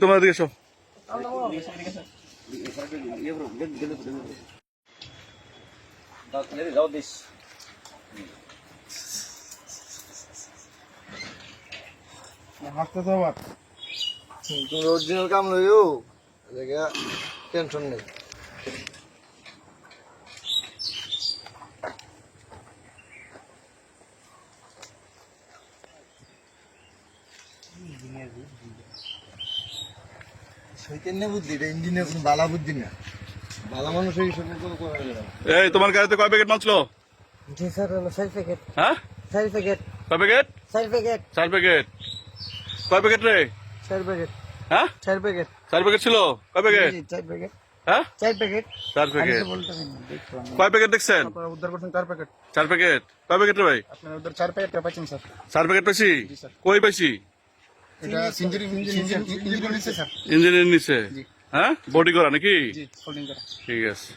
তোমরা দিকে এসো। যাও দিস হাসতে তো আবার তুমি অরিজিনাল কাম লইও। টেনশন নেই। চৈতন্য বুদ্ধি এটা ইঞ্জিনিয়ার কোনো বালা বুদ্ধি না। বালা মানুষ এই সব করে গেলাম এই তোমার গাড়িতে কয় প্যাকেট মাল ছিল জি স্যার হলো চার প্যাকেট হ্যাঁ? চার প্যাকেট কয় প্যাকেট চার প্যাকেট চার প্যাকেট কয় প্যাকেট রে? চার প্যাকেট হ্যাঁ? চার প্যাকেট চার প্যাকেট ছিল? কয় প্যাকেট চার প্যাকেট হ্যাঁ? চার প্যাকেট চার। কয় প্যাকেট দেখছেন? আপনারা উদ্ধার করছেন চার প্যাকেট চার প্যাকেট কয় প্যাকেট রে ভাই? আপনারা উদ্ধার চার প্যাকেট পাচ্ছেন স্যার চার প্যাকেট পাইছি? স্যার। কই পাইছি? এটা সিঞ্জারি ইঞ্জিন নিচ্ছে স্যার। ইঞ্জিনিয়ার নিচে। হ্যাঁ? বডি করা নাকি? জি হোল্ডিং করা। ঠিক আছে।